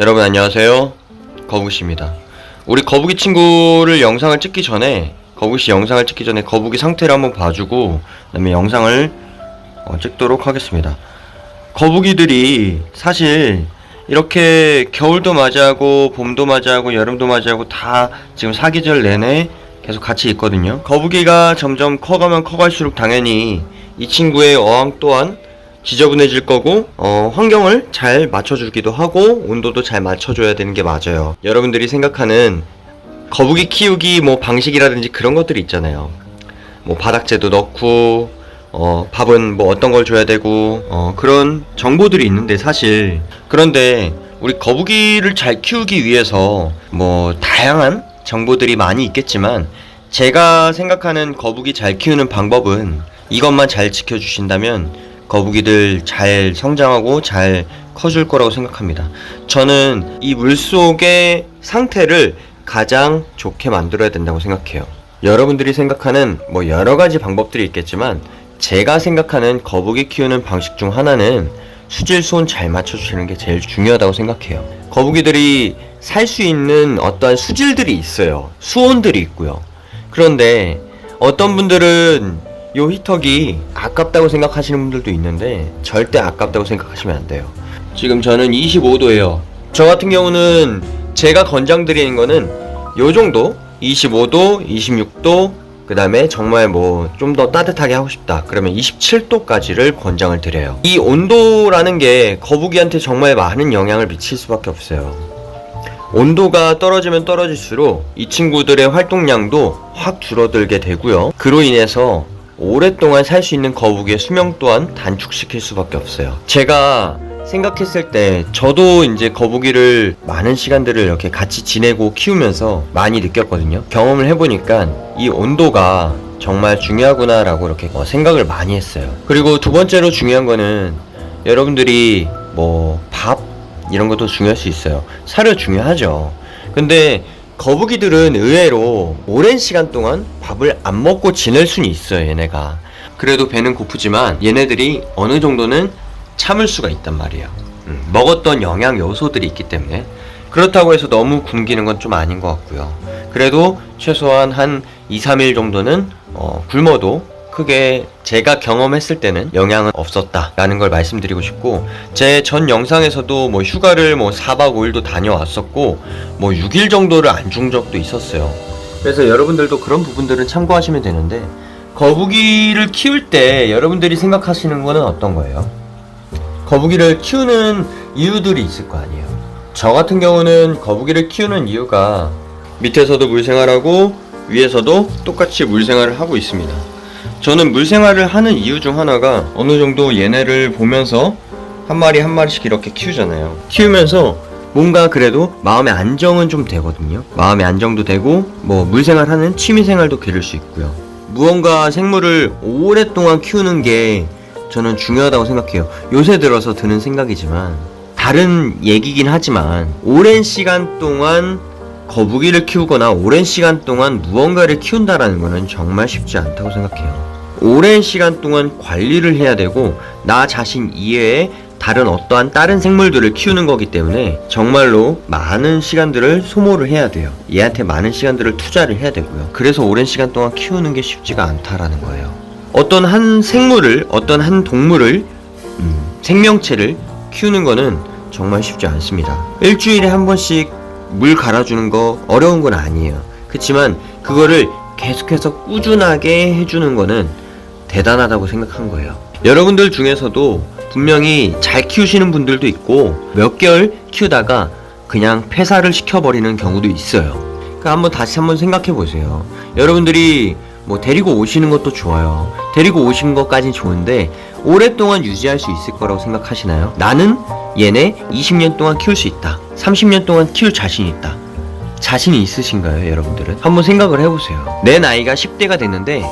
여러분 안녕하세요. 거북이씨입니다. 우리 거북이 친구를 영상을 찍기 전에 거북이씨 영상을 찍기 전에 거북이 상태를 한번 봐주고 그 다음에 영상을 어, 찍도록 하겠습니다. 거북이들이 사실 이렇게 겨울도 맞이하고 봄도 맞이하고 여름도 맞이하고 다 지금 사계절 내내 계속 같이 있거든요. 거북이가 점점 커가면 커갈수록 당연히 이 친구의 어항 또한 지저분해질 거고 어, 환경을 잘 맞춰주기도 하고 온도도 잘 맞춰줘야 되는 게 맞아요. 여러분들이 생각하는 거북이 키우기 뭐 방식이라든지 그런 것들이 있잖아요. 뭐 바닥재도 넣고 어, 밥은 뭐 어떤 걸 줘야 되고 어, 그런 정보들이 있는데 사실 그런데 우리 거북이를 잘 키우기 위해서 뭐 다양한 정보들이 많이 있겠지만 제가 생각하는 거북이 잘 키우는 방법은 이것만 잘 지켜주신다면 거북이들 잘 성장하고 잘 커줄 거라고 생각합니다. 저는 이 물속의 상태를 가장 좋게 만들어야 된다고 생각해요. 여러분들이 생각하는 뭐 여러 가지 방법들이 있겠지만 제가 생각하는 거북이 키우는 방식 중 하나는 수질 수온 잘 맞춰주시는 게 제일 중요하다고 생각해요. 거북이들이 살 수 있는 어떠한 수질들이 있어요. 수온들이 있고요. 그런데 어떤 분들은 요 히터기 아깝다고 생각하시는 분들도 있는데 절대 아깝다고 생각하시면 안 돼요. 지금 저는 25도예요. 저 같은 경우는 제가 권장드리는 거는 요 정도 25도, 26도 그 다음에 정말 뭐 좀 더 따뜻하게 하고 싶다 그러면 27도까지를 권장을 드려요 이 온도라는 게 거북이한테 정말 많은 영향을 미칠 수밖에 없어요 온도가 떨어지면 떨어질수록 이 친구들의 활동량도 확 줄어들게 되고요 그로 인해서 오랫동안 살 수 있는 거북이의 수명 또한 단축시킬 수밖에 없어요 제가 생각했을 때 저도 이제 거북이를 많은 시간들을 이렇게 같이 지내고 키우면서 많이 느꼈거든요. 경험을 해보니까 이 온도가 정말 중요하구나라고 이렇게 어, 생각을 많이 했어요. 그리고 두 번째로 중요한 거는 여러분들이 뭐 밥 이런 것도 중요할 수 있어요. 사료 중요하죠. 근데 거북이들은 의외로 오랜 시간 동안 밥을 안 먹고 지낼 수는 있어요, 얘네가. 그래도 배는 고프지만 얘네들이 어느 정도는 참을 수가 있단 말이에요. 음, 먹었던 영양 요소들이 있기 때문에 그렇다고 해서 너무 굶기는 건 좀 아닌 것 같고요. 그래도 최소한 한 2, 3일 정도는 어, 굶어도 크게 제가 경험했을 때는 영향은 없었다라는 걸 말씀드리고 싶고 제 전 영상에서도 뭐 휴가를 뭐 4박 5일도 다녀왔었고 뭐 6일 정도를 안 준 적도 있었어요. 그래서 여러분들도 그런 부분들은 참고하시면 되는데 거북이를 키울 때 여러분들이 생각하시는 거는 어떤 거예요? 거북이를 키우는 이유들이 있을 거 아니에요. 저 같은 경우는 거북이를 키우는 이유가 밑에서도 물생활하고 위에서도 똑같이 물생활을 하고 있습니다. 저는 물생활을 하는 이유 중 하나가 어느 정도 얘네를 보면서 한 마리 한 마리씩 이렇게 키우잖아요. 키우면서 뭔가 그래도 마음의 안정은 좀 되거든요. 마음의 안정도 되고 뭐 물생활하는 취미생활도 기를 수 있고요. 무언가 생물을 오랫동안 키우는 게 저는 중요하다고 생각해요. 요새 들어서 드는 생각이지만 다른 얘기긴 하지만 오랜 시간 동안 거북이를 키우거나 오랜 시간 동안 무언가를 키운다라는 거는 정말 쉽지 않다고 생각해요. 오랜 시간 동안 관리를 해야 되고 나 자신 이외에 다른 어떠한 다른 생물들을 키우는 거기 때문에 정말로 많은 시간들을 소모를 해야 돼요. 얘한테 많은 시간들을 투자를 해야 되고요. 그래서 오랜 시간 동안 키우는 게 쉽지가 않다라는 거예요. 어떤 한 생물을 어떤 한 동물을 음, 생명체를 키우는 거는 정말 쉽지 않습니다. 일주일에 한 번씩 물 갈아주는 거 어려운 건 아니에요. 그렇지만 그거를 계속해서 꾸준하게 해주는 거는 대단하다고 생각한 거예요. 여러분들 중에서도 분명히 잘 키우시는 분들도 있고 몇 개월 키우다가 그냥 폐사를 시켜버리는 경우도 있어요. 그러니까 한번 다시 한번 생각해 보세요. 여러분들이 뭐 데리고 오시는 것도 좋아요. 데리고 오신 것까진 좋은데 오랫동안 유지할 수 있을 거라고 생각하시나요? 나는 얘네 20년 동안 키울 수 있다. 30년 동안 키울 자신이 있다. 자신이 있으신가요, 여러분들은? 한번 생각을 해보세요. 내 나이가 10대가 됐는데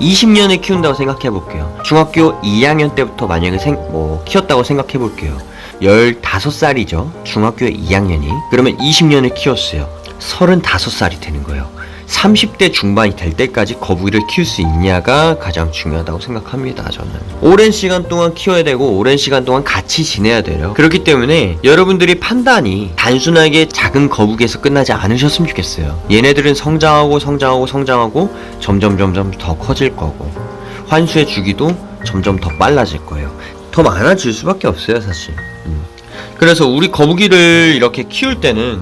20년을 키운다고 생각해 볼게요. 중학교 2학년 때부터 만약에 생, 뭐, 키웠다고 생각해 볼게요. 15살이죠. 중학교 2학년이. 그러면 20년을 키웠어요. 35살이 되는 거예요. 30대 중반이 될 때까지 거북이를 키울 수 있냐가 가장 중요하다고 생각합니다. 저는 오랜 시간 동안 키워야 되고 오랜 시간 동안 같이 지내야 돼요. 그렇기 때문에 여러분들이 판단이 단순하게 작은 거북이에서 끝나지 않으셨으면 좋겠어요. 얘네들은 성장하고 성장하고 성장하고 점점 점점 더 커질 거고 환수의 주기도 점점 더 빨라질 거예요. 더 많아질 수밖에 없어요, 사실. 음. 그래서 우리 거북이를 이렇게 키울 때는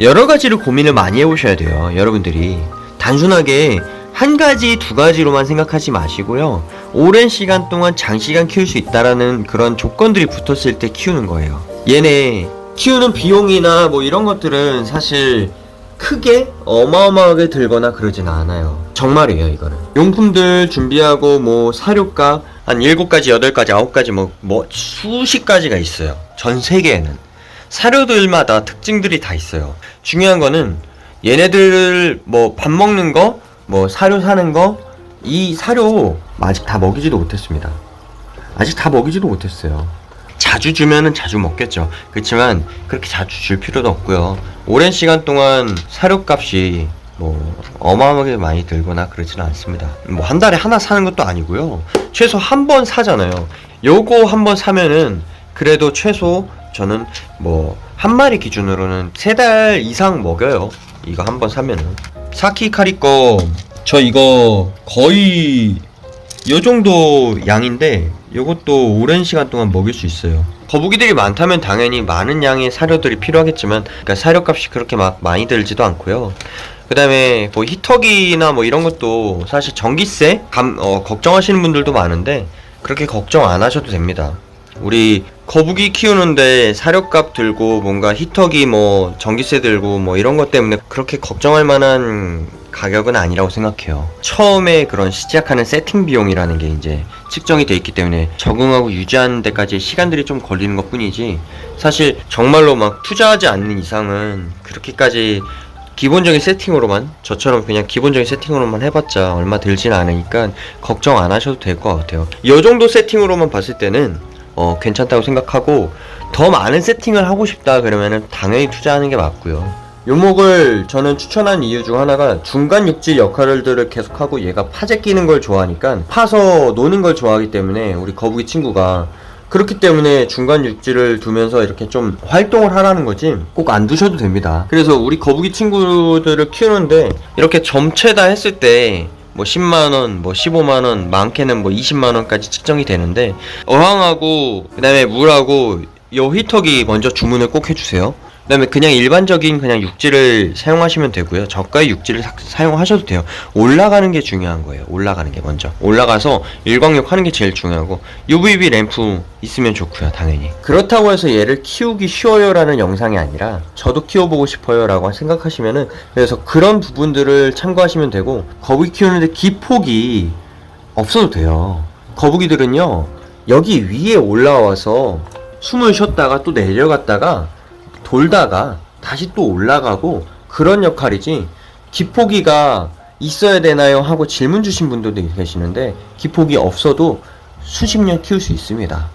여러 가지를 고민을 많이 해보셔야 돼요. 여러분들이 단순하게 한 가지, 두 가지로만 생각하지 마시고요. 오랜 시간 동안 장시간 키울 수 있다라는 그런 조건들이 붙었을 때 키우는 거예요. 얘네 키우는 비용이나 뭐 이런 것들은 사실 크게 어마어마하게 들거나 그러진 않아요. 정말이에요, 이거는. 용품들 준비하고 뭐 사료값 한 7가지, 8가지, 9가지 뭐, 뭐 수십 가지가 있어요. 전 세계에는. 사료들마다 특징들이 다 있어요. 중요한 거는 얘네들 뭐 밥 먹는 거, 뭐 사료 사는 거, 이 사료 아직 다 먹이지도 못했습니다. 아직 다 먹이지도 못했어요. 자주 주면은 자주 먹겠죠. 그렇지만 그렇게 자주 줄 필요도 없고요. 오랜 시간 동안 사료값이 뭐 어마어마하게 많이 들거나 그러지는 않습니다. 뭐 한 달에 하나 사는 것도 아니고요. 최소 한 번 사잖아요. 요거 한 번 사면은 그래도 최소 저는 뭐 한 마리 기준으로는 세 달 이상 먹여요. 이거 한 번 사면은 사키 카리 거 저 이거 거의 요 정도 양인데 요것도 오랜 시간 동안 먹일 수 있어요. 거북이들이 많다면 당연히 많은 양의 사료들이 필요하겠지만 그러니까 사료값이 그렇게 막 많이 들지도 않고요. 그 다음에 뭐 히터기나 뭐 이런 것도 사실 전기세 감, 어, 걱정하시는 분들도 많은데 그렇게 걱정 안 하셔도 됩니다. 우리 거북이 키우는데 사료값 들고 뭔가 히터기 뭐 전기세 들고 뭐 이런 것 때문에 그렇게 걱정할 만한 가격은 아니라고 생각해요. 처음에 그런 시작하는 세팅 비용이라는 게 이제 측정이 돼 있기 때문에 적응하고 유지하는 데까지 시간들이 좀 걸리는 것 뿐이지 사실 정말로 막 투자하지 않는 이상은 그렇게까지 기본적인 세팅으로만 저처럼 그냥 기본적인 세팅으로만 해봤자 얼마 들진 않으니까 걱정 안 하셔도 될 것 같아요. 이 정도 세팅으로만 봤을 때는 어, 괜찮다고 생각하고 더 많은 세팅을 하고 싶다 그러면은 당연히 투자하는 게 맞고요. 요목을 저는 추천한 이유 중 하나가 중간 육질 역할들을 계속하고 얘가 파재 끼는 걸 좋아하니까 파서 노는 걸 좋아하기 때문에 우리 거북이 친구가 그렇기 때문에 중간 육지를 두면서 이렇게 좀 활동을 하라는 거지 꼭 안 두셔도 됩니다. 그래서 우리 거북이 친구들을 키우는데 이렇게 점체다 했을 때 뭐 10만원, 뭐 15만원, 많게는 뭐 20만원까지 측정이 되는데 어항하고 그 다음에 물하고 요 히터기 먼저 주문을 꼭 해주세요. 그 다음에 그냥 일반적인 그냥 육지를 사용하시면 되고요. 저가의 육지를 사, 사용하셔도 돼요. 올라가는 게 중요한 거예요. 올라가는 게 먼저. 올라가서 일광욕 하는 게 제일 중요하고 UVB 램프 있으면 좋고요. 당연히. 그렇다고 해서 얘를 키우기 쉬워요라는 영상이 아니라 저도 키워보고 싶어요라고 생각하시면은 그래서 그런 부분들을 참고하시면 되고 거북이 키우는데 기폭이 없어도 돼요. 거북이들은요. 여기 위에 올라와서 숨을 쉬었다가 또 내려갔다가 돌다가 다시 또 올라가고 그런 역할이지 기포기가 있어야 되나요 하고 질문 주신 분들도 계시는데 기포기 없어도 수십 년 키울 수 있습니다.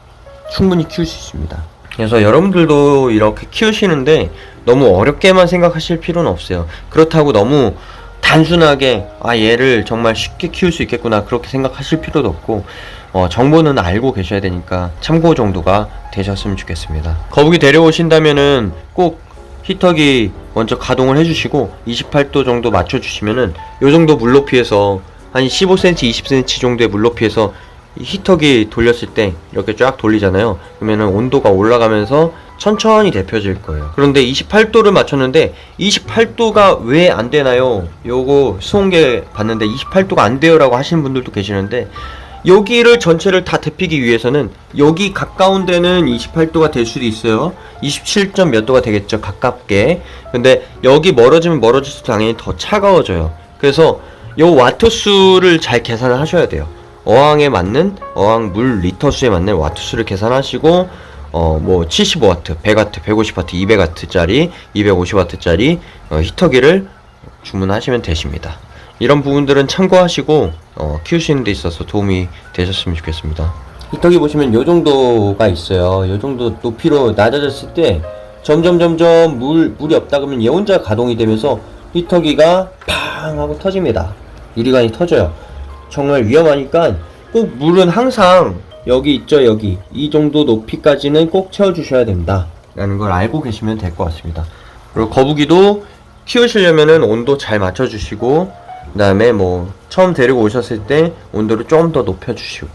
충분히 키울 수 있습니다. 그래서 여러분들도 이렇게 키우시는데 너무 어렵게만 생각하실 필요는 없어요. 그렇다고 너무 단순하게 아 얘를 정말 쉽게 키울 수 있겠구나 그렇게 생각하실 필요도 없고 어, 정보는 알고 계셔야 되니까 참고 정도가 되셨으면 좋겠습니다. 거북이 데려오신다면은 꼭 히터기 먼저 가동을 해주시고 28도 정도 맞춰주시면은 요 정도 물 높이에서 한 15cm, 20cm 정도의 물 높이에서 이 히터기 돌렸을 때 이렇게 쫙 돌리잖아요. 그러면은 온도가 올라가면서 천천히 데펴질 거예요. 그런데 28도를 맞췄는데 28도가 왜 안 되나요? 요거 수온계 봤는데 28도가 안 돼요라고 하시는 분들도 계시는데 여기를 전체를 다 데피기 위해서는 여기 가까운 데는 28도가 될 수도 있어요. 27점 몇 도가 되겠죠. 가깝게. 근데 여기 멀어지면 멀어질수록 당연히 더 차가워져요. 그래서 요 와트 수를 잘 계산을 하셔야 돼요. 어항에 맞는 어항 물 리터 수에 맞는 와트 수를 계산하시고 어 뭐 75와트, 100와트, 150와트, 200와트짜리, 250와트짜리 어, 히터기를 주문하시면 되십니다. 이런 부분들은 참고하시고 어, 키우시는 데 있어서 도움이 되셨으면 좋겠습니다. 히터기 보시면 요 정도가 있어요. 요 정도 높이로 낮아졌을 때 점점 점점 물 물이 없다 그러면 얘 혼자 가동이 되면서 히터기가 팡 하고 터집니다. 유리관이 터져요. 정말 위험하니까 꼭 물은 항상 여기 있죠 여기. 이 정도 높이까지는 꼭 채워주셔야 된다 라는 걸 알고 계시면 될 것 같습니다. 그리고 거북이도 키우시려면은 온도 잘 맞춰주시고 그 다음에 뭐 처음 데리고 오셨을 때 온도를 조금 더 높여주시고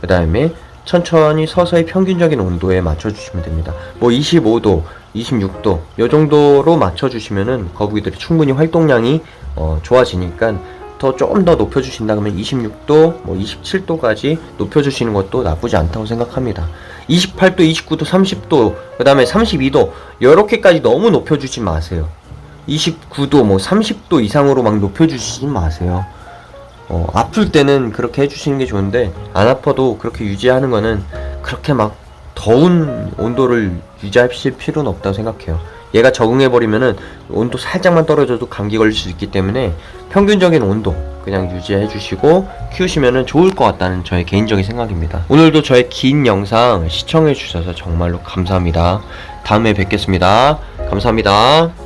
그 다음에 천천히 서서히 평균적인 온도에 맞춰주시면 됩니다. 뭐 25도 26도 요 정도로 맞춰주시면은 거북이들이 충분히 활동량이 어, 좋아지니까 더 조금 더 높여주신다 그러면 26도, 뭐 27도까지 높여주시는 것도 나쁘지 않다고 생각합니다. 28도, 29도, 30도, 그 다음에 32도, 이렇게까지 너무 높여주지 마세요. 29도, 뭐 30도 이상으로 막 높여주시지 마세요. 어, 아플 때는 그렇게 해주시는 게 좋은데, 안 아파도 그렇게 유지하는 거는 그렇게 막 더운 온도를 유지하실 필요는 없다고 생각해요. 얘가 적응해 버리면은 온도 살짝만 떨어져도 감기 걸릴 수 있기 때문에 평균적인 온도 그냥 유지해 주시고 키우시면은 좋을 것 같다는 저의 개인적인 생각입니다. 오늘도 저의 긴 영상 시청해 주셔서 정말로 감사합니다. 다음에 뵙겠습니다. 감사합니다.